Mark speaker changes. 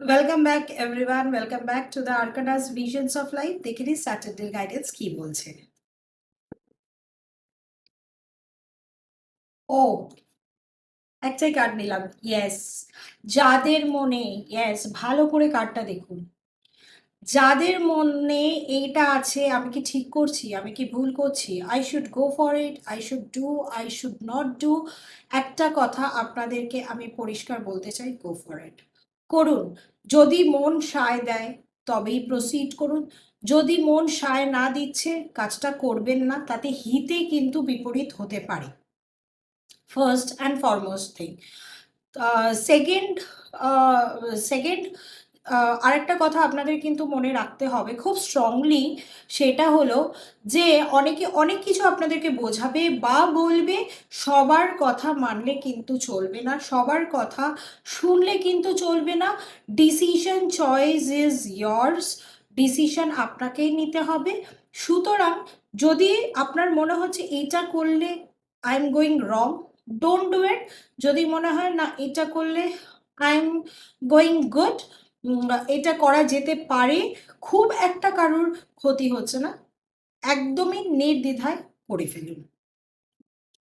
Speaker 1: Welcome back everyone welcome back to the Arcanus visions of life দেখে নিই Saturday guidance কি বলছে ও একটাই কার্ড নিলাম। ইয়েস যাদের মনে ইয়েস ভালো করে কার্ডটা দেখুন। যাদের মনে এইটা আছে, আমি কি ঠিক করছি? আমি কি ভুল করছি? I should go for it I should do I should not do একটা কথা আপনাদেরকে আমি পরিষ্কার বলতে চাই গো ফর ইট করুন। যদি মন সায় দেয়, তবেই প্রসিড করুন। যদি মন সায় না দিচ্ছে, কাজটা করবেন না, তাতে হিতে কিন্তু বিপরীত হতে পারে। First and foremost thing second second আরেকটা কথা আপনাদের কিন্তু মনে রাখতে হবে খুব স্ট্রংলি সেটা হলো যে অনেকে অনেক কিছু আপনাদেরকে বোঝাবে বা বলবে, সবার কথা মানলে কিন্তু চলবে না, সবার কথা শুনলে কিন্তু চলবে না decision choice is yours decision আপনাকেই নিতে হবে। সুতরাং যদি আপনার মনে হচ্ছে এইটা করলে I am going wrong don't do it যদি মনে হয় না এটা করলে আই এম গোয়িং গুড এটা করা যেতে পারে খুব একটা কারোর ক্ষতি হচ্ছে না। একদমই নির্দ্বিধায় করে ফেলুন।